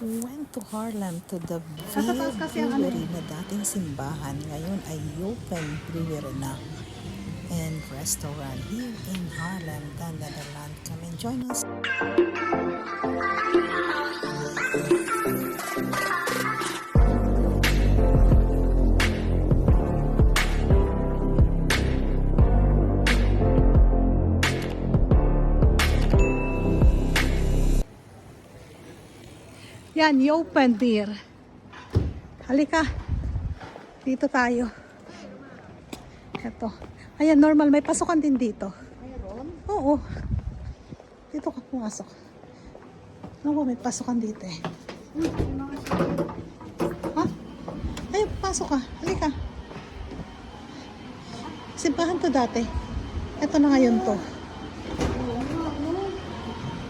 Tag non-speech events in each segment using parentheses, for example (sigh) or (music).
went to Harlem to the kasi ang ano Brewery na dating simbahan. Ngayon ay open brewery na and restaurant here in Harlem, Netherlands. Come and join us. Yan, open beer. Halika. Dito tayo. Ito. Ayan, normal. May pasukan din dito. Mayroon? Oo. Dito ka pumasok. Ano ba, may pasukan dito eh. Ha? Ay, pasok ka. Halika. Simbahan to dati. Ito na ngayon to.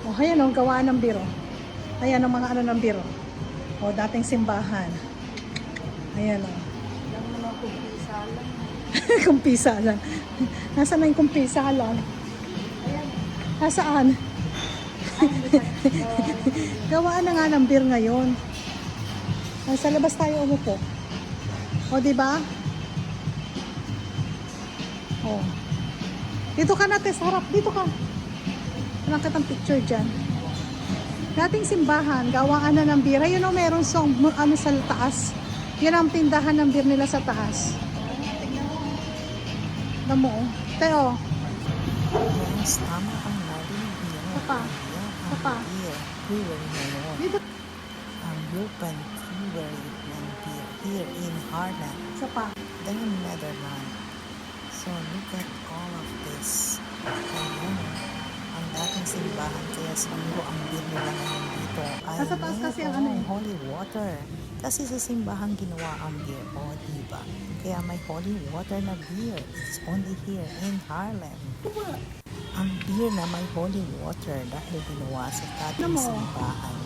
Oh, ayan oh, gawaan ng biro. Ayan ang mga ano ng biro. O, dating simbahan. Ayan o. (laughs) kumpisa lang. Nasaan na yung kumpisa lang? Nasaan? (laughs) Gawaan na nga ng beer ngayon. Ay, sa labas tayo umupo. O, di ba? O. Dito ka natin sa harap. Dito ka. Walang kitang picture dyan. Dating simbahan, gawaan na ng beer. Ayun o, meron song, ano sa taas. Yan ang tindahan ng beer nila sa taas. Alam mo, oh. Teo, Yes, tama ang. Papa. Yan ang Papa. ngayon. dito Ang open brewery ng beer here in Harlem. sa pa. the Netherlands. So look at all of this. Dating simbahan kaya siguro ang beer nila ngayon dito ay Nasa taas kasi ang ano eh. holy water. Kasi sa simbahan ginawa ang beer. O, diba? Kaya may holy water na beer. It's only here in Harlem. Ang beer na may holy water dahil ginawa sa Ano mo? simbahan.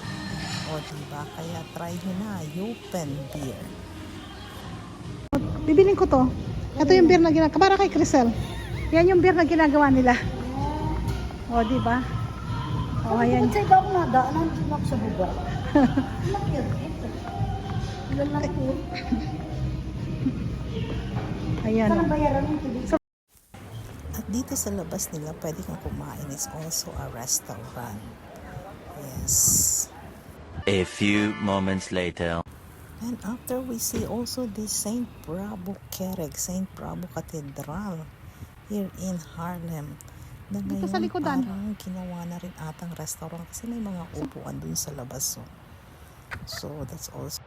O, diba? Kaya try nyo na. Open beer. Bibiling ko to. Ito yung beer na ginagawa. Para kay Crisel. Yan yung beer na ginagawa nila. O, di ba? O, ayan. Kasi ba ako nadaanan sila sa buga? Laki yan. Lalaki yun. Ayan. Saan bayaran ng tubig? At dito sa labas nila, pwede kang kumain. It's also a restaurant. Yes. A few moments later. And after we see also the St. Bravo Kerek, St. Bravo Cathedral here in Harlem. Na Dito sa likodan. parang ginawa na rin atang restaurant kasi may mga upuan dun sa labas. So, so that's also